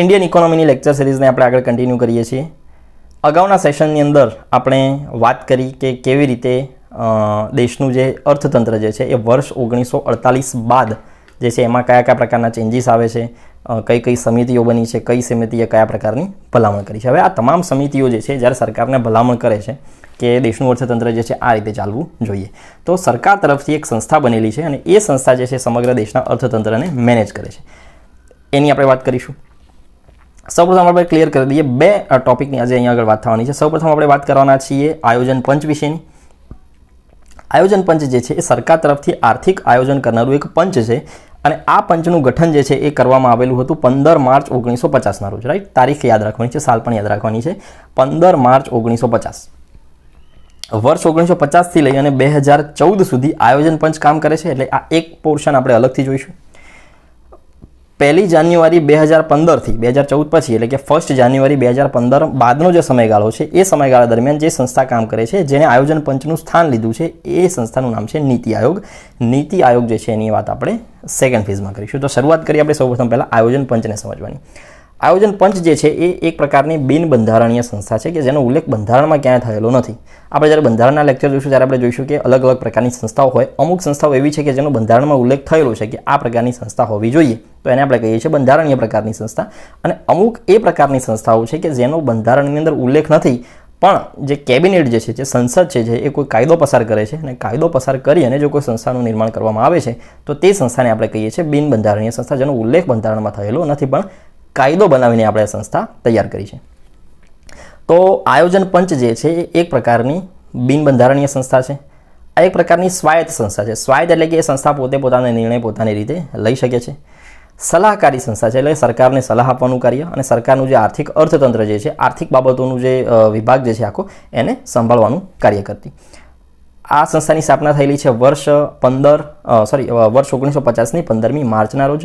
Indian ઇકોનોમીની lecture સિરીઝને આપણે આગળ continue કરીએ છીએ. અગાઉના સેશનની અંદર આપણે વાત કરી કે કેવી રીતે દેશનું જે અર્થતંત્ર જે છે એ વર્ષ ઓગણીસો અડતાલીસ બાદ જે છે એમાં કયા કયા પ્રકારના ચેન્જીસ આવે છે કઈ કઈ સમિતિઓ બની છે, કઈ સમિતિએ કયા પ્રકારની ભલામણ કરી છે. હવે આ તમામ સમિતિઓ જે છે જ્યારે સરકારને ભલામણ કરે છે કે દેશનું અર્થતંત્ર જે છે આ રીતે ચાલવું જોઈએ. તો સરકાર તરફથી એક સંસ્થા બનેલી છે અને એ સંસ્થા જે છે સમગ્ર દેશના અર્થતંત્રને મેનેજ કરે છે. એની આપણે વાત કરીશું. સૌપ્રથમ આપણે ક્લિયર કરી દઈએ બે ટોપિકની આજે અહીંયા આગળ વાત થવાની છે. સૌપ્રથમ આપણે વાત કરવાના છીએ આયોજન પંચ વિશેની. આયોજન પંચ જે છે એ સરકાર તરફથી આર્થિક આયોજન કરનારું એક પંચ છે અને આ પંચનું ગઠન જે છે એ કરવામાં આવેલું હતું પંદર માર્ચ ઓગણીસો પચાસના રોજ રાઈટ તારીખ યાદ રાખવાની છે, સાલ પણ યાદ રાખવાની છે. પંદર માર્ચ ઓગણીસો પચાસ. વર્ષ ઓગણીસો પચાસથી લઈ અને બે હજાર ચૌદ સુધી આયોજન પંચ કામ કરે છે, એટલે આ એક પોર્શન આપણે અલગથી જોઈશું. પહેલી જાન્યુઆરી બે હજાર પંદરથી બે હજાર ચૌદ પછી, એટલે કે ફર્સ્ટ જાન્યુઆરી બે હજાર પંદર બાદનો જે સમયગાળો છે, એ સમયગાળા દરમિયાન જે સંસ્થા કામ કરે છે જેને આયોજન પંચનું સ્થાન લીધું છે, એ સંસ્થાનું નામ છે નીતિ આયોગ. નીતિ આયોગ જે છે, એની વાત આપણે સેકન્ડ ફેઝમાં કરીશું. તો શરૂઆત કરીએ આપણે સૌપ્રથમ પહેલાં આયોજન પંચને સમજવાની. આયોજન પંચ જે છે એ એક પ્રકારની બિનબંધારણીય સંસ્થા છે કે જેનો ઉલ્લેખ બંધારણમાં ક્યાંય થયેલો નથી. આપણે જ્યારે બંધારણના લેક્ચર જોઈશું ત્યારે આપણે જોઈશું કે અલગ અલગ પ્રકારની સંસ્થાઓ હોય. અમુક સંસ્થાઓ એવી છે કે જેનો બંધારણમાં ઉલ્લેખ થયેલો છે કે આ પ્રકારની સંસ્થા હોવી જોઈએ. તો એને આપણે કહીએ છીએ બંધારણીય પ્રકારની સંસ્થા. અને અમુક એ પ્રકારની સંસ્થાઓ છે કે જેનો બંધારણની અંદર ઉલ્લેખ નથી. પણ જે કેબિનેટ જે છે, જે સંસદ છે, જે એ કોઈ કાયદો પસાર કરે છે અને કાયદો પસાર કરી અને જો કોઈ સંસ્થાનું નિર્માણ કરવામાં આવે છે, તો તે સંસ્થાને આપણે કહીએ છીએ બિન બંધારણીય સંસ્થા, જેનો ઉલ્લેખ બંધારણમાં થયેલો નથી. પણ કાયદો બનાવીને આપણે સંસ્થા તૈયાર કરી છે. તો આયોજન પંચ જે છે, એ એક પ્રકારની બિનબંધારણીય સંસ્થા છે. આ એક પ્રકારની સ્વાયત્ત સંસ્થા છે. સ્વાયત્ત એટલે કે એ સંસ્થા પોતે પોતાના નિર્ણય પોતાની રીતે લઈ શકે છે. સલાહકારી સંસ્થા છે એટલે સરકારને સલાહ આપવાનું કાર્ય અને સરકારનું જે આર્થિક અર્થતંત્ર જે છે, આર્થિક બાબતોનું જે વિભાગ જે છે આખો, એને સંભાળવાનું કાર્ય કરતી. આ સંસ્થાની સ્થાપના થયેલી છે વર્ષ પંદર સોરી વર્ષ ઓગણીસો પચાસની પંદરમી માર્ચના રોજ.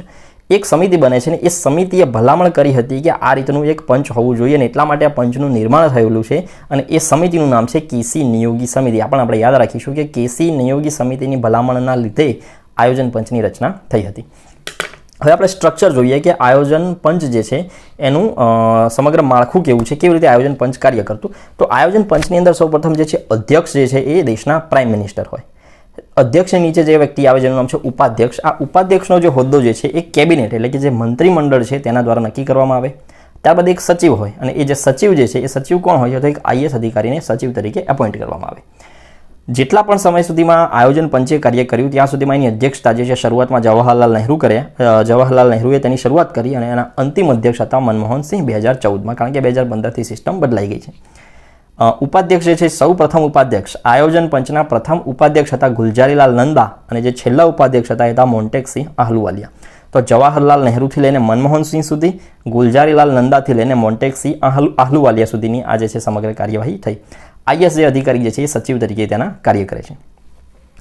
એક સમિતિ બને છે ને એ સમિતિએ ભલામણ કરી હતી કે આ રીતનું એક પંચ હોવું જોઈએ અને એટલા માટે આ પંચનું નિર્માણ થયેલું છે અને એ સમિતિનું નામ છે કેસી નિયોગી સમિતિ. આ પણ આપણે યાદ રાખીશું કે કેસી નિયોગી સમિતિની ભલામણના લીધે આયોજન પંચની રચના થઈ હતી. હવે આપણે સ્ટ્રક્ચર જોઈએ કે આયોજન પંચ જે છે એનું સમગ્ર માળખું કેવું છે, કેવી રીતે આયોજન પંચ કાર્ય કરતું? તો આયોજન પંચની અંદર સૌપ્રથમ જે છે અધ્યક્ષ જે છે એ દેશના પ્રાઇમ મિનિસ્ટર હોય. અધ્યક્ષની નીચે જે વ્યક્તિ આવે જેનું નામ છે ઉપાધ્યક્ષ. આ ઉપાધ્યક્ષનો જે હોદ્દો જે છે, એ કેબિનેટ એટલે કે જે મંત્રીમંડળ છે, તેના દ્વારા નક્કી કરવામાં આવે. ત્યારબાદ એક સચિવ હોય અને એ જે સચિવ જે છે, એ સચિવ કોણ હોય તો એક આઈએસ અધિકારીને સચિવ તરીકે એપોઇન્ટ કરવામાં આવે. જેટલા પણ સમય સુધીમાં આયોજન પંચે કાર્ય કર્યું, ત્યાં સુધીમાં એની અધ્યક્ષતા જે છે, શરૂઆતમાં જવાહરલાલ નહેરુ કર્યા જવાહરલાલ નહેરુએ તેની શરૂઆત કરી અને એના અંતિમ અધ્યક્ષ હતા મનમોહન સિંહ બે હજાર ચૌદમાં, કારણ કે બે હજાર પંદરથી સિસ્ટમ બદલાઈ ગઈ છે. ઉપાધ્યક્ષ જે છે સૌ પ્રથમ ઉપાધ્યક્ષ. આયોજન પંચના પ્રથમ ઉપાધ્યક્ષ હતા ગુલજારીલાલ નંદા અને જે છેલ્લા ઉપાધ્યક્ષ હતા એ હતા મોન્ટેકસિંહ આહલુવાલિયા. તો જવાહરલાલ નહેરુથી લઈને મનમોહન સિંહ સુધી, ગુલજારીલાલ નંદાથી લઈને મોન્ટેકસિંહ આહલુ, આહલુવાલિયા સુધીની આજે છે સમગ્ર કાર્યવાહી થઈ. આઈએસ જે અધિકારી જે છે એ સચિવ તરીકે તેના કાર્ય કરે છે.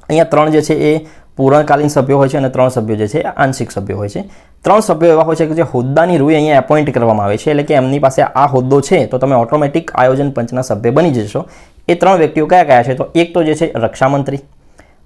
અહીંયા ત્રણ જે છે એ પૂર્ણકાલીન સભ્યો હોય છે અને ત્રણ સભ્યો જે છે આંશિક સભ્યો હોય છે. ત્રણ સભ્યો એવા હોય છે કે જે હોદ્દાની રૂએ અહીંયા એપોઇન્ટ કરવામાં આવે છે. એટલે કે એમની પાસે આ હોદ્દો છે તો તમે ઓટોમેટિક આયોજન પંચના સભ્ય બની જશો. એ ત્રણ વ્યક્તિઓ કયા કયા છે? તો એક તો જે છે રક્ષામંત્રી,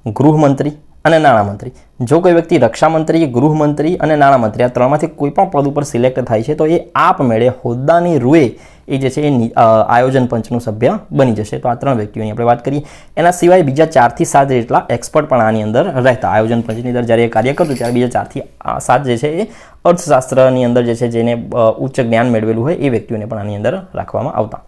ગૃહમંત્રી અને નાણામંત્રી. જો કોઈ વ્યક્તિ રક્ષામંત્રી, ગૃહમંત્રી અને નાણામંત્રી આ ત્રણમાંથી કોઈ પણ પદ ઉપર સિલેક્ટ થાય છે તો એ આપમેળે હોદ્દાની રૂએ એ જે છે એ આયોજન પંચનું સભ્ય બની જશે. તો આ ત્રણ વ્યક્તિઓની આપણે વાત કરીએ. એના સિવાય બીજા ચારથી સાત જેટલા એક્સપર્ટ પણ આની અંદર રહેતા. આયોજન પંચની અંદર જ્યારે એ કાર્ય કરતું ત્યારે બીજા ચારથી સાત જે છે એ અર્થશાસ્ત્રની અંદર જે છે જેને ઉચ્ચ જ્ઞાન મેળવેલું હોય એ વ્યક્તિઓને પણ આની અંદર રાખવામાં આવતા.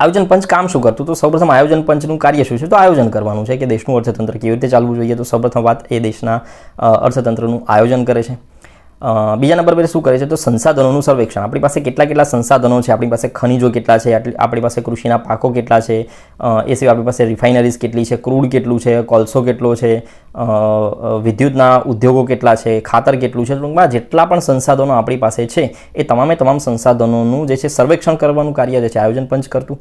આયોજન પંચ કામ શું કરતું? તો સૌપ્રથમ આયોજન પંચનું કાર્ય શું છે? તો આયોજન કરવાનું છે કે દેશનું અર્થતંત્ર કેવી રીતે ચાલવું જોઈએ? તો સૌપ્રથમ વાત એ દેશના અર્થતંત્રનું આયોજન કરે છે. બીજા નંબર પર શું કરે છે? તો સંસાધનોનું સર્વેક્ષણ. આપણી પાસે કેટલા કેટલા સંસાધનો છે? આપણી પાસે ખનિજો કેટલા છે? આપણી પાસે કૃષિના પાકો કેટલા છે? એ સિવાય આપણી પાસે રિફાઇનરીઝ કેટલી છે? ક્રૂડ કેટલું છે? કોલસો કેટલો છે? વિદ્યુતના ઉદ્યોગો કેટલા છે? ખાતર કેટલું છે? ટૂંકમાં જેટલા પણ સંસાધનો આપણી પાસે છે, એ તમામે તમામ સંસાધનોનું જે છે સર્વેક્ષણ કરવાનું કાર્ય જે છે, આયોજન પંચ કરતું.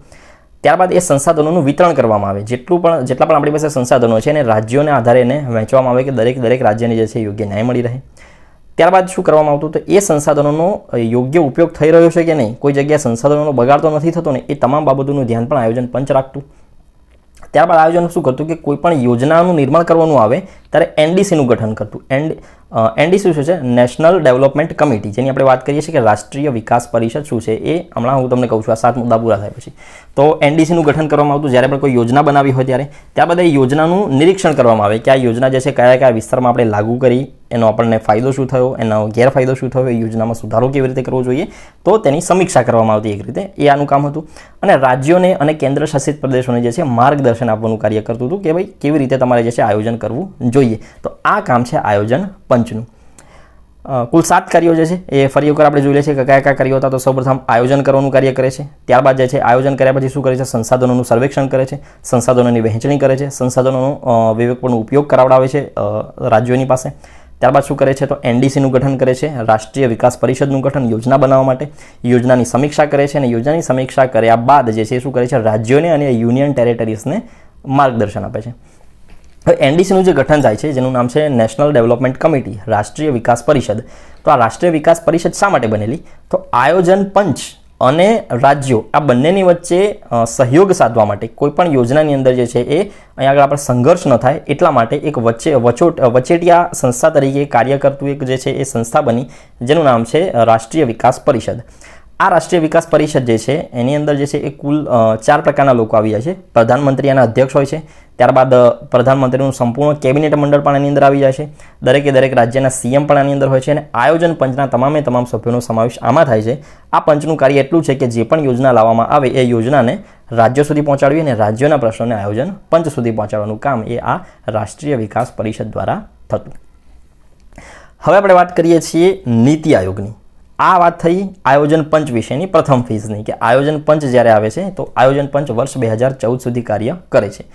ત્યારબાદ એ સંસાધનોનું વિતરણ કરવામાં આવે. જેટલું પણ, જેટલા પણ આપણી પાસે સંસાધનો છે, એને રાજ્યોને આધારે એને વહેંચવામાં આવે કે દરેક દરેક રાજ્યને જે છે, યોગ્ય ન્યાય મળી રહે. ત્યારબાદ શું કરવામાં આવતું તો એ સંસાધનોનો યોગ્ય ઉપયોગ થઈ રહ્યો છે કે નહીં? કોઈ જગ્યાએ સંસાધનોનો બગાડ તો નથી થતો ને? એ તમામ બાબતોનું ધ્યાન પણ આયોજન પંચ રાખતું. ત્યારબાદ આયોજન શું કરતું કે કોઈ પણ યોજનાનું નિર્માણ કરવાનું આવે ત્યારે એનડીસીનું ગઠન કરતું. એન્ડ એનડીસી શું છે? નેશનલ ડેવલપમેન્ટ કમિટી જેની આપણે વાત કરીએ છીએ કે રાષ્ટ્રીય વિકાસ પરિષદ શું છે એ હમણાં હું તમને કહું છું, આ સાત મુદ્દા પૂરા થાય પછી. તો એનડીસીનું ગઠન કરવામાં આવતું, જ્યારે પણ કોઈ યોજના બનાવી હોય ત્યારે, ત્યાં એ યોજનાનું નિરીક્ષણ કરવામાં આવે કે આ યોજના જે છે, કયા કયા વિસ્તારમાં આપણે લાગુ કરી, એનો આપણને ફાયદો શું થયો, એનો ગેરફાયદો શું થયો, એ યોજનામાં સુધારો કેવી રીતે કરવો જોઈએ. તો તેની સમીક્ષા કરવામાં આવતી એક રીતે. એ આનું કામ હતું. અને રાજ્યોને અને કેન્દ્ર શાસિત પ્રદેશોને જે છે, માર્ગદર્શન આપવાનું કાર્ય કરતું હતું કે ભાઈ કેવી રીતે તમારે જે છે, આયોજન કરવું જોઈએ. તો આ કામ છે આયોજન પંચનું. કુલ સાત કાર્યો જે છે, એ ફરી એકવાર આપણે જોઈ લઈએ છીએ કે કયા કયા કાર્યો હતા. તો સૌપ્રથમ આયોજન કરવાનું કાર્ય કરે છે. ત્યારબાદ જે છે, આયોજન કર્યા પછી શું કરે છે? સંસાધનોનું સર્વેક્ષણ કરે છે. સંસાધનોની વહેંચણી કરે છે. સંસાધનોનો વિવેકપૂર્ણ ઉપયોગ કરાવડાવે છે રાજ્યોની પાસે. ત્યારબાદ શું કરે છે? તો એનડીસીનું ગઠન કરે છે. રાષ્ટ્રીય વિકાસ પરિષદનું ગઠન યોજના બનાવવા માટે. યોજનાની સમીક્ષા કરે છે અને યોજનાની સમીક્ષા કર્યા બાદ જે છે શું કરે છે? રાજ્યોને અને યુનિયન ટેરેટરીઝને માર્ગદર્શન આપે છે. હવે એનડીસીનું જે ગઠન થાય છે, જેનું નામ છે નેશનલ ડેવલપમેન્ટ કમિટી રાષ્ટ્રીય વિકાસ પરિષદ. તો આ રાષ્ટ્રીય વિકાસ પરિષદ શા માટે બનેલી? તો આયોજન પંચ અને રાજ્યો, આ બંનેની વચ્ચે સહયોગ સાધવા માટે, કોઈપણ યોજનાની અંદર જે છે એ અહીંયા આગળ આપણે સંઘર્ષ ન થાય, એટલા માટે એક વચ્ચે, વચોટ, વચેટિયા સંસ્થા તરીકે કાર્ય કરતું એક જે છે એ સંસ્થા બની, જેનું નામ છે રાષ્ટ્રીય વિકાસ પરિષદ. આ રાષ્ટ્રીય વિકાસ પરિષદ જે છે, એની અંદર જે છે એ કુલ ચાર પ્રકારના લોકો આવી જાય છે. પ્રધાનમંત્રી એના અધ્યક્ષ હોય છે. ત્યારબાદ પ્રધાનમંત્રીનું સંપૂર્ણ કેબિનેટ મંડળ પણ આની અંદર આવી જાય છે. દરેકે દરેક રાજ્યના સીએમ પણ આની અંદર હોય છે અને આયોજન પંચના તમામે તમામ સભ્યોનો સમાવેશ આમાં થાય છે. આ પંચનું કાર્ય એટલું છે કે જે પણ યોજના લાવવામાં આવે એ યોજનાને રાજ્યો સુધી પહોંચાડવી અને રાજ્યોના પ્રશ્નોને આયોજન પંચ સુધી પહોંચાડવાનું કામ એ આ રાષ્ટ્રીય વિકાસ પરિષદ દ્વારા થતું. હવે આપણે વાત કરીએ છીએ નીતિ આયોગની. આ વાત થઈ આયોજન પંચ વિશેની પ્રથમ ફેઝની, કે આયોજન પંચ જ્યારે આવે છે તો આયોજન પંચ વર્ષ બે હજાર ચૌદ સુધી કાર્ય કરે છે.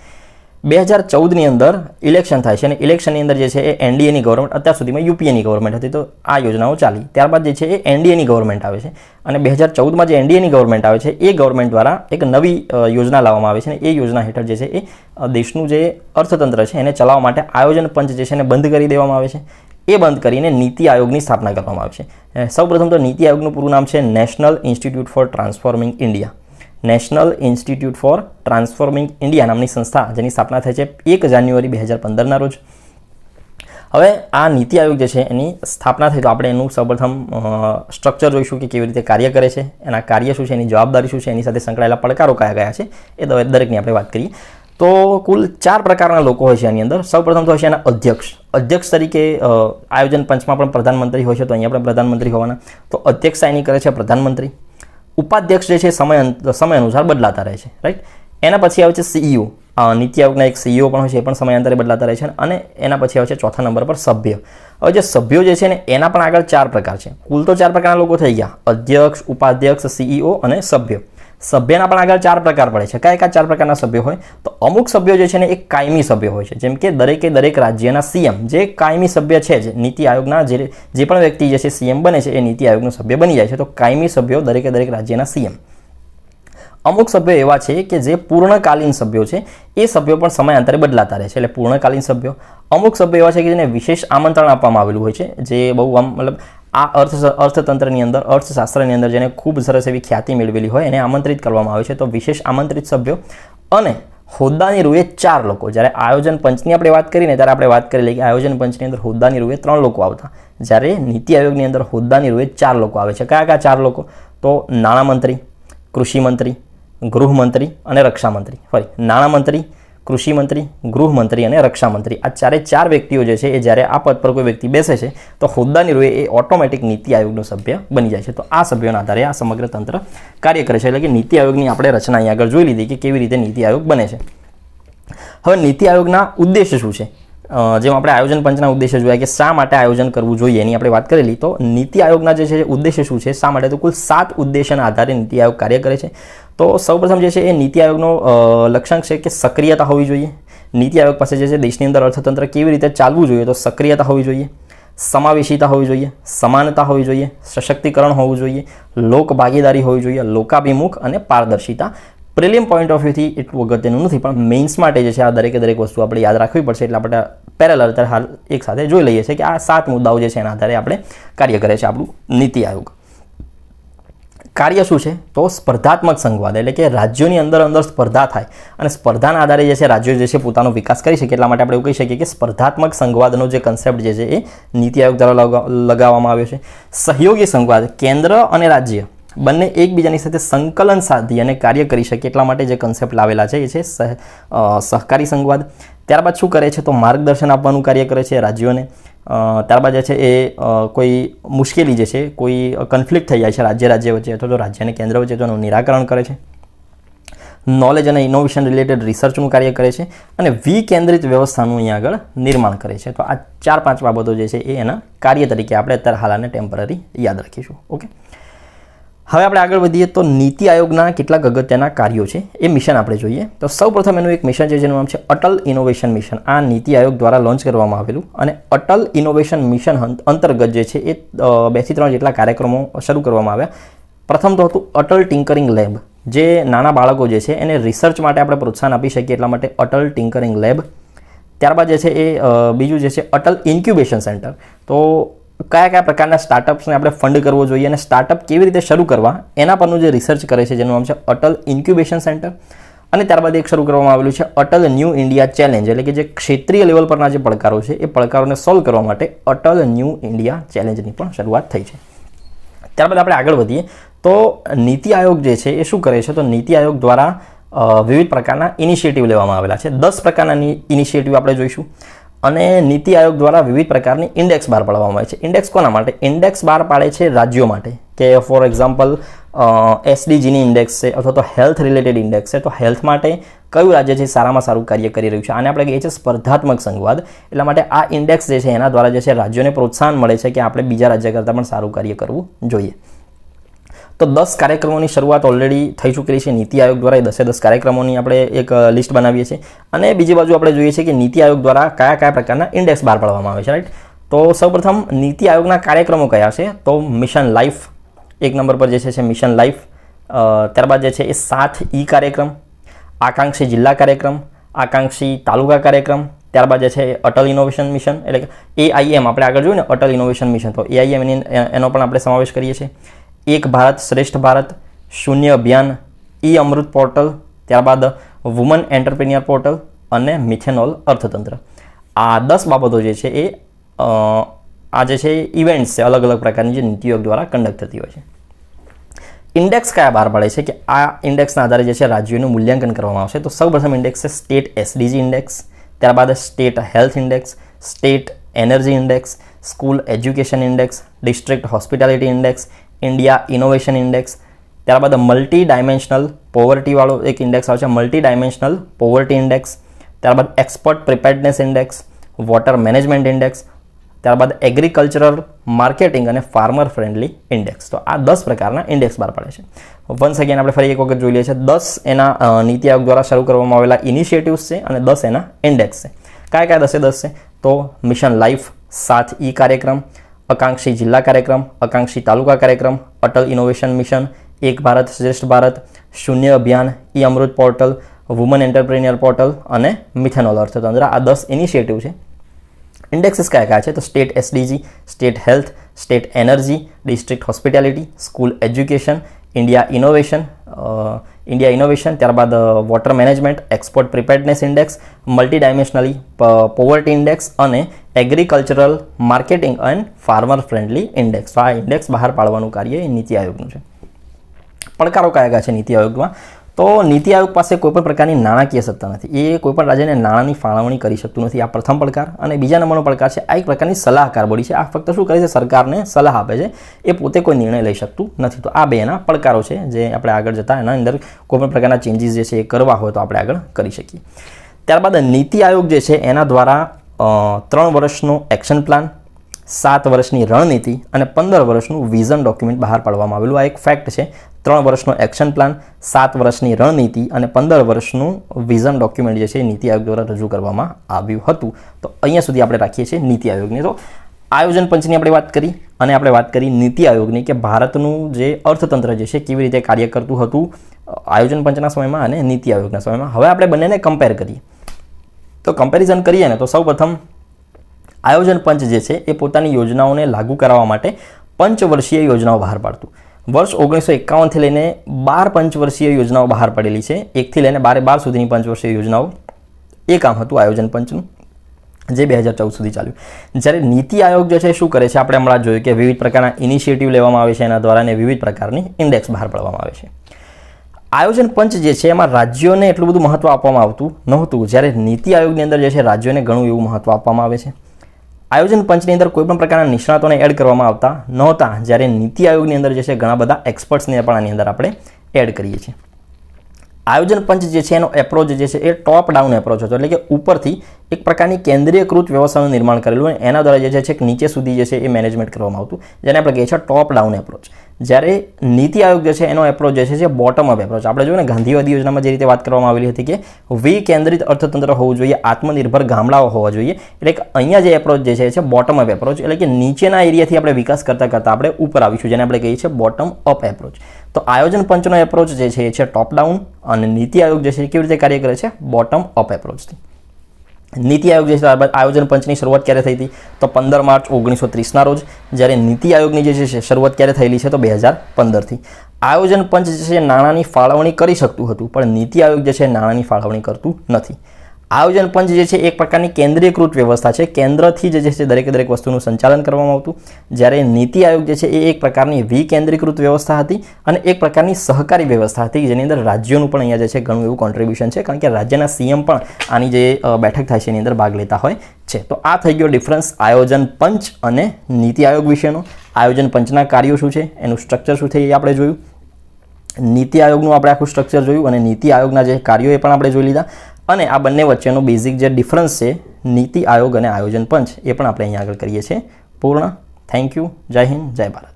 બે હજાર ચૌદની અંદર ઇલેક્શન થાય છે અને ઇલેક્શનની અંદર જે છે એ એનડીએની ગવર્મેન્ટ અત્યાર સુધીમાં યુપીએની ગવર્મેન્ટ હતી. તો આ યોજનાઓ ચાલી. ત્યારબાદ જે છે એ એનડીએની ગવર્મેન્ટ આવે છે. અને બે હજાર ચૌદમાં જે એનડીએની ગવર્મેન્ટ આવે છે, એ ગવર્મેન્ટ દ્વારા એક નવી યોજના લાવવામાં આવે છે અને એ યોજના હેઠળ જે છે એ દેશનું જે અર્થતંત્ર છે એને ચલાવવા માટે આયોજન પંચ જે છે એને બંધ કરી દેવામાં આવે છે. એ બંધ કરીને નીતિ આયોગની સ્થાપના કરવામાં આવે છે. સૌપ્રથમ તો નીતિ આયોગનું પૂરું નામ છે national institute for transforming India national institute for transforming India નામની સંસ્થા જેની સ્થાપના થઈ છે એક જાન્યુઆરી બે હજાર પંદરના રોજ. હવે આ નીતિ આયોગ જે છે એની સ્થાપના થઈ તો આપણે એનું સૌપ્રથમ સ્ટ્રક્ચર જોઈશું કે કેવી રીતે કાર્ય કરે છે, એના કાર્ય શું છે, એની જવાબદારી શું છે, એની સાથે સંકળાયેલા પડકારો કયા કયા છે, એ દરેકની આપણે વાત કરીએ. તો કુલ ચાર પ્રકારના લોકો હોય છે એની અંદર. સૌપ્રથમ તો હોય છે એના અધ્યક્ષ. અધ્યક્ષ તરીકે આયોજન પંચમાં પણ પ્રધાનમંત્રી હોય છે, તો અહીંયા પણ પ્રધાનમંત્રી હોવાના. તો અધ્યક્ષતા એની કરે છે પ્રધાનમંત્રી. ઉપાધ્યક્ષ જે છે, સમય સમય અનુસાર બદલાતા રહે છે રાઈટ એના પછી આવે છે સીઈઓ નીતિ આયોગના એક સીઈઓ પણ હોય છે, એ પણ સમયાંતરે બદલાતા રહે છે અને એના પછી આવે છે ચોથા નંબર પર સભ્ય. હવે જે સભ્યો જે છે ને, એના પણ આગળ ચાર પ્રકાર છે. કુલ તો ચાર પ્રકારના લોકો થઈ ગયા. અધ્યક્ષ, ઉપાધ્યક્ષ સીઈઓ અને સભ્ય. સભ્યના પણ આગળ ચાર પ્રકાર પડે છે. કયા કયા ચાર પ્રકારના સભ્યો હોય? તો અમુક સભ્યો જે છે ને, એ કાયમી સભ્ય હોય છે. જેમ કે દરેકે દરેક રાજ્યના સીએમ. જે કાયમી સભ્ય છે, જ નીતિ આયોગના જે જે પણ વ્યક્તિ જે છે સીએમ બને છે, એ નીતિ આયોગનો સભ્ય બની જાય છે. તો કાયમી સભ્યો દરેકે દરેક રાજ્યના સીએમ. અમુક સભ્યો એવા છે કે જે પૂર્ણકાલીન સભ્યો છે, એ સભ્યો પણ સમયાંતરે બદલાતા રહે છે. એટલે પૂર્ણકાલીન સભ્યો. અમુક સભ્યો એવા છે કે જેને વિશેષ આમંત્રણ આપવામાં આવેલું હોય છે, જે બહુ આમ, મતલબ આ અર્થ અર્થતંત્રની અંદર, અર્થશાસ્ત્રની અંદર જેને ખૂબ સરસ એવી ખ્યાતિ મેળવેલી હોય એને આમંત્રિત કરવામાં આવે છે. તો વિશેષ આમંત્રિત સભ્યો અને હોદ્દાની રૂએ ચાર લોકો. જ્યારે આયોજન પંચની આપણે વાત કરીને, ત્યારે આપણે વાત કરી લઈએ કે આયોજન પંચની અંદર હોદ્દાની રૂએ ત્રણ લોકો આવતા. જ્યારે નીતિ આયોગની અંદર હોદ્દાની રૂએ ચાર લોકો આવે છે. કયા કયા ચાર લોકો? તો નાણામંત્રી, કૃષિમંત્રી, ગૃહમંત્રી અને રક્ષામંત્રી. ફરી, નાણામંત્રી કૃષિમંત્રી, ગૃહમંત્રી અને રક્ષામંત્રી. આ ચારે ચાર વ્યક્તિઓ જે છે, એ જ્યારે આ પદ પર કોઈ વ્યક્તિ બેસે છે, તો હોદ્દાની રૂએ એ ઓટોમેટિક નીતિ આયોગનો સભ્ય બની જાય છે. તો આ સભ્યોના આધારે આ સમગ્ર તંત્ર કાર્ય કરે છે. એટલે કે નીતિ આયોગની આપણે રચના અહીં આગળ જોઈ લીધી કે કેવી રીતે નીતિ આયોગ બને છે. હવે નીતિ આયોગના ઉદ્દેશ્ય શું છે? જેમ આપણે આયોજન પંચના ઉદ્દેશ્ય જોયા કે શા માટે આયોજન કરવું જોઈએ એની આપણે વાત કરેલી, તો નીતિ આયોગના જે છે ઉદ્દેશ્ય શું છે, શા માટે તો કુલ સાત ઉદ્દેશ્યના આધારે નીતિ આયોગ કાર્ય કરે છે. તો સૌપ્રથમ જે છે એ નીતિ આયોગનો લક્ષ્યાંક છે કે સક્રિયતા હોવી જોઈએ. નીતિ આયોગ પાસે જે છે દેશની અંદર અર્થતંત્ર કેવી રીતે ચાલવું જોઈએ તો સક્રિયતા હોવી જોઈએ, સમાવેશિતા હોવી જોઈએ, સમાનતા હોવી જોઈએ, સશક્તિકરણ હોવું જોઈએ, લોક ભાગીદારી હોવી જોઈએ, લોકાભિમુખ અને પારદર્શિતા. પ્રિલિયમ પોઈન્ટ ઓફ વ્યૂથી એટલું અગત્યનું નથી, પણ મેઇન્સ માટે જે છે આ દરેકે દરેક વસ્તુ આપણે યાદ રાખવી પડશે, એટલે આપણે પેરેલ અત્યારે હાલ એક સાથે જોઈ લઈએ છીએ કે આ સાત મુદ્દાઓ જે છે એના આધારે આપણે કાર્ય કરે છે આપણું નીતિ આયોગ. કાર્ય શું છે? તો સ્પર્ધાત્મક સંવાદ, એટલે કે રાજ્યોની અંદર અંદર સ્પર્ધા થાય. અને સ્પર્ધાના આધારે જે છે, રાજ્યો જે છે, પોતાનો વિકાસ કરી શકે એટલા માટે આપણે એવું કહી શકીએ કે સ્પર્ધાત્મક સંવાદનો જે કન્સેપ્ટ જે છે, એ નીતિ આયોગ દ્વારા લગા- લગાવવામાં આવ્યો છે. સહયોગી સંવાદ, કેન્દ્ર અને રાજ્ય બંને એકબીજાની સાથે સંકલન સાધી અને કાર્ય કરી શકે એટલા માટે જે કન્સેપ્ટ લાવેલા છે, એ છે સહ સહકારી સંવાદ. ત્યારબાદ શું કરે છે? તો માર્ગદર્શન આપવાનું કાર્ય કરે છે રાજ્યોને. ત્યારબાદ જે છે એ કોઈ મુશ્કેલી જે છે, કોઈ કન્ફ્લિક્ટ થઈ જાય છે રાજ્ય રાજ્ય વચ્ચે અથવા તો રાજ્ય અને કેન્દ્ર વચ્ચે તેનું નિરાકરણ કરે છે. નોલેજ અને ઇનોવેશન રિલેટેડ રિસર્ચનું કાર્ય કરે છે અને વિકેન્દ્રિત વ્યવસ્થાનું અહીંયા આગળ નિર્માણ કરે છે. તો આ ચાર પાંચ બાબતો જે છે એ એના કાર્ય તરીકે આપણે અત્યારે હાલ આને ટેમ્પરરી યાદ રાખીશું. ઓકે હવે આપણે આગળ વધીએ તો નીતિ આયોગના કેટલાક અગત્યના કાર્યો છે. એ મિશન આપણે જોઈએ. તો સૌપ્રથમ એનું એક મિશન છે જેનું નામ છે અટલ ઇનોવેશન મિશન. આ નીતિ આયોગ દ્વારા લોન્ચ કરવામાં આવેલું અને અટલ ઇનોવેશન મિશન અંતર્ગત જે છે એ બેથી ત્રણ જેટલા કાર્યક્રમો શરૂ કરવામાં આવ્યા. પ્રથમ તો હતું અટલ ટિંકરિંગ લેબ. જે નાના બાળકો જે છે એને રિસર્ચ માટે આપણે પ્રોત્સાહન આપી શકીએ એટલા માટે અટલ ટિંકરિંગ લેબ. ત્યારબાદ જે છે એ બીજું જે છે અટલ ઇન્ક્યુબેશન સેન્ટર. તો કયા કયા પ્રકારના સ્ટાર્ટઅપ્સને આપણે ફંડ કરવો જોઈએ અને સ્ટાર્ટઅપ કેવી રીતે શરૂ કરવા, એના પરનું જે રિસર્ચ કરે છે, જેનું નામ છે અટલ ઇન્ક્યુબેશન સેન્ટર અને ત્યારબાદ એક શરૂ કરવામાં આવેલું છે અટલ ન્યૂ ઇન્ડિયા ચેલેન્જ એટલે કે જે ક્ષેત્રીય લેવલ પરના જે પડકારો છે, એ પડકારોને સોલ્વ કરવા માટે અટલ ન્યૂ ઇન્ડિયા ચેલેન્જની પણ શરૂઆત થઈ છે. ત્યારબાદ આપણે આગળ વધીએ. તો નીતિ આયોગ જે છે, એ શું કરે છે? તો નીતિ આયોગ દ્વારા વિવિધ પ્રકારના ઇનિશિયેટિવ લેવામાં આવેલા છે. દસ પ્રકારના ઇનિશિયેટિવ આપણે જોઈશું. અને નીતિ આયોગ દ્વારા વિવિધ પ્રકારની ઇન્ડેક્સ બહાર પાડવામાં આવે છે. ઇન્ડેક્સ કોના માટે? ઇન્ડેક્સ બહાર પાડે છે રાજ્યો માટે. કે ફોર એક્ઝામ્પલ એસડીજીની ઇન્ડેક્સ છે અથવા તો હેલ્થ રિલેટેડ ઇન્ડેક્સ છે. તો હેલ્થ માટે કયું રાજ્ય છે સારામાં સારું કાર્ય કરી રહ્યું છે? આને આપણે કહીએ છીએ સ્પર્ધાત્મક સંવાદ એટલા માટે આ ઇન્ડેક્સ જે છે એના દ્વારા જે છે રાજ્યોને પ્રોત્સાહન મળે છે કે આપણે બીજા રાજ્ય કરતાં પણ સારું કાર્ય કરવું જોઈએ. તો દસ કાર્યક્રમોની શરૂઆત ઓલરેડી થઈ ચૂકેલી છે. નીતિ આયોગ દ્વારા એ દસે દસ કાર્યક્રમોની આપણે એક લિસ્ટ બનાવીએ છીએ. અને બીજી બાજુ આપણે જોઈએ છીએ કે નીતિ આયોગ દ્વારા કયા કયા પ્રકારના ઇન્ડેક્સ બહાર પાડવામાં આવે છે રાઈટ તો સૌપ્રથમ નીતિ આયોગના કાર્યક્રમો કયા છે? તો મિશન લાઈફ એક નંબર પર જે છે મિશન લાઈફ ત્યારબાદ જે છે એ સાત ઈ કાર્યક્રમ, આકાંક્ષી જિલ્લા કાર્યક્રમ, આકાંક્ષી તાલુકા કાર્યક્રમ, ત્યારબાદ જે છે અટલ ઇનોવેશન મિશન એટલે કે એઆઈએમ આપણે આગળ જોયું ને, અટલ ઇનોવેશન મિશન તો એઆઈએમ એની, એનો પણ આપણે સમાવેશ કરીએ છીએ. એક ભારત શ્રેષ્ઠ ભારત શૂન્ય અભિયાન, ઈ અમૃત પોર્ટલ, ત્યારબાદ વુમન એન્ટરપ્રિન્યર પોર્ટલ અને મિથેનોલ અર્થતંત્ર. આ દસ બાબતો જે છે એ આ જે છે ઇવેન્ટ્સ છે, અલગ અલગ પ્રકારની જે નીતિ આયોગ દ્વારા કન્ડક્ટ થતી હોય છે. ઇન્ડેક્સ કયા બહાર પાડે છે કે આ ઇન્ડેક્સના આધારે જે છે રાજ્યોનું મૂલ્યાંકન કરવામાં આવશે? તો સૌપ્રથમ ઇન્ડેક્સ છે સ્ટેટ એસડીજી ઇન્ડેક્સ ત્યારબાદ state health index state energy index school education index district hospitality index India innovation index. ત્યારબાદ મલ્ટી ડાયમેન્શનલ પોવર્ટીવાળો એક ઇન્ડેક્સ આવે છે મલ્ટી ડાયમેન્શનલ પોવર્ટી ઇન્ડેક્સ. ત્યારબાદ expert preparedness index water management index. ત્યારબાદ agricultural marketing અને farmer friendly index. તો આ દસ પ્રકારના ઇન્ડેક્સ બહાર પાડે છે. વન્સ અગેન આપણે ફરી એક વખત જોઈ લઈએ છીએ. દસ એના નીતિ આયોગ દ્વારા શરૂ કરવામાં આવેલા ઇનિશિયેટિવ્સ છે અને દસ એના ઇન્ડેક્સ છે. કયા કયા દસે દસ છે? તો મિશન લાઈફ સાત ઈ કાર્યક્રમ આકાંક્ષી જિલ્લા કાર્યક્રમ આકાંક્ષી તાલુકા કાર્યક્રમ, અટલ ઇનોવેશન મિશન, એક Bharat Shreshtha Bharat, Shunya Abhiyan, E Amrit portal, woman entrepreneur portal અને મિથેનોલ અર્થતંત્ર. આ દસ ઇનિશિયેટિવ છે. ઇન્ડેક્સીસ કયા કયા છે? તો state SDG state health, state energy, district hospitality, school education, India innovation India innovation ત્યારબાદ water management export preparedness index multi dimensionally poverty index અને agricultural marketing and farmer friendly index આ ઇન્ડેક્સ બહાર પાડવાનું કાર્ય એ નીતિ આયોગનું છે. પડકારો કયા કયા છે નીતિ આયોગમાં? તો નીતિ આયોગ પાસે કોઈપણ પ્રકારની નાણાકીય સત્તા નથી. એ કોઈપણ રાજ્યને નાણાંની ફાળવણી કરી શકતું નથી. આ પ્રથમ પડકાર અને બીજા નંબરનો પડકાર છે, આ એક પ્રકારની સલાહકાર બોડી છે. આ ફક્ત શું કરે છે? સરકારને સલાહ આપે છે. એ પોતે કોઈ નિર્ણય લઈ શકતું નથી. તો આ બે એના પડકારો છે જે આપણે આગળ જતા એના અંદર કોઈપણ પ્રકારના ચેન્જીસ જે છે એ કરવા હોય તો આપણે આગળ કરી શકીએ. ત્યારબાદ નીતિ આયોગ જે છે એના દ્વારા ત્રણ વર્ષનો એક્શન પ્લાન સાત વર્ષની રણનીતિ અને પંદર વર્ષનું વિઝન ડોક્યુમેન્ટ બહાર પાડવામાં આવેલું. આ એક ફેક્ટ છે. ત્રણ વર્ષનો એક્શન પ્લાન સાત વર્ષની રણનીતિ અને પંદર વર્ષનું વિઝન ડોક્યુમેન્ટ જે છે નીતિ આયોગ દ્વારા રજૂ કરવામાં આવ્યું હતું. તો અહીંયા સુધી આપણે રાખીએ છીએ નીતિ આયોગની. તો આયોજન પંચની આપણે વાત કરી અને આપણે વાત કરી નીતિ આયોગની કે ભારતનું જે અર્થતંત્ર જે છે કેવી રીતે કાર્ય કરતું હતું આયોજન પંચના સમયમાં અને નીતિ આયોગના સમયમાં. હવે આપણે બંનેને કમ્પેર કરીએ. તો કમ્પેરિઝન કરીએ ને તો સૌપ્રથમ આયોજન પંચ જે છે એ પોતાની યોજનાઓને લાગુ કરાવવા માટે પંચવર્ષીય યોજનાઓ બહાર પાડતું. વર્ષ ઓગણીસો એકાવનથી લઈને બાર પંચવર્ષીય યોજનાઓ બહાર પડેલી છે. એકથી લઈને બારે બાર સુધીની પંચવર્ષીય યોજનાઓ. એ કામ હતું આયોજન પંચનું, જે બે હજાર ચૌદ સુધી ચાલ્યું. જ્યારે નીતિ આયોગ જે છે શું કરે છે? આપણે હમણાં જોયું કે વિવિધ પ્રકારના ઇનિશિયેટિવ લેવામાં આવે છે એના દ્વારા અને વિવિધ પ્રકારની ઇન્ડેક્સ બહાર પાડવામાં આવે છે. આયોજન પંચ જે છે એમાં રાજ્યોને એટલું બધું મહત્વ આપવામાં આવતું નહોતું. જ્યારે નીતિ આયોગની અંદર જે છે રાજ્યોને ઘણું એવું મહત્ત્વ આપવામાં આવે છે. આયોજન પંચની અંદર કોઈપણ પ્રકારના નિષ્ણાતોને એડ કરવામાં આવતા નહોતા, જ્યારે નીતિ આયોગની અંદર જે છે ઘણા બધા એક્સપર્ટ્સને પણ આની અંદર આપણે એડ કરીએ છીએ. આયોજન પંચ જે છે એનો એપ્રોચ જે છે એ ટોપ ડાઉન એપ્રોચ હતો, એટલે કે ઉપરથી એક પ્રકારની કેન્દ્રીયકૃત વ્યવસ્થાનું નિર્માણ કરેલું અને એના દ્વારા જે છે નીચે સુધી જે છે, એ મેનેજમેન્ટ કરવામાં આવતું. જેને આપણે કહીએ છીએ ટોપ ડાઉન એપ્રોચ જ્યારે નીતિ આયોગ જે છે, એનો એપ્રોચ જે છે, જે બોટમ અપ એપ્રોચ આપણે જોઈએ ને, ગાંધીવાદી યોજનામાં જે રીતે વાત કરવામાં આવેલી હતી કે વિકેન્દ્રિત અર્થતંત્ર હોવું જોઈએ, આત્મનિર્ભર ગામડાઓ હોવા જોઈએ. એટલે કે અહીંયા જે એપ્રોચ જે છે છે બોટમ અપ એપ્રોચ એટલે કે નીચેના એરિયાથી આપણે વિકાસ કરતાં કરતાં આપણે ઉપર આવીશું, જેને આપણે કહીએ છીએ બોટમ અપ એપ્રોચ તો આયોજન પંચનો એપ્રોચ જે છે, એ છે ટોપ ડાઉન અને નીતિ આયોગ જે છે કેવી રીતે કાર્ય કરે છે? બોટમ અપ એપ્રોચથી નીતિ આયોગ જે છે આયોજન પંચની શરૂઆત ક્યારે થઈ હતી? તો પંદર માર્ચ ઓગણીસો ત્રીસના રોજ, જ્યારે નીતિ આયોગની જે છે, શરૂઆત ક્યારે થયેલી છે, તો બે હજાર પંદરથી. આયોજન પંચ જે છે, નાણાંની ફાળવણી કરી શકતું હતું, પણ નીતિ આયોગ જે છે, નાણાંની ફાળવણી કરતું નથી. આયોજન પંચ જે છે, એક પ્રકારની કેન્દ્રીયકૃત વ્યવસ્થા છે. કેન્દ્રથી જે છે દરેકે દરેક વસ્તુનું સંચાલન કરવામાં આવતું. જ્યારે નીતિ આયોગ જે છે, એ એક પ્રકારની વિકેન્દ્રીકૃત વ્યવસ્થા હતી અને એક પ્રકારની સહકારી વ્યવસ્થા હતી, જેની અંદર રાજ્યોનું પણ અહીંયા જે છે, ઘણું એવું કોન્ટ્રીબ્યુશન છે. કારણ કે રાજ્યના સીએમ પણ આની જે બેઠક થાય છે, એની અંદર ભાગ લેતા હોય છે. તો આ થઈ ગયો ડિફરન્સ આયોજન પંચ અને નીતિ આયોગ વિશેનો. આયોજન પંચના કાર્યો શું છે, એનું સ્ટ્રક્ચર શું છે એ આપણે જોયું. નીતિ આયોગનું આપણે આખું સ્ટ્રક્ચર જોયું અને નીતિ આયોગના જે કાર્યો એ પણ આપણે જોઈ લીધા. અને આ બંને વચ્ચેનો બેઝિક જે ડિફરન્સ છે, નીતિ આયોગ અને આયોજન પંચ એ પણ આપણે અહીંયા આગળ કરીએ છીએ. પૂર્ણ. થેન્ક યુ જય હિન્દ. જય ભારત.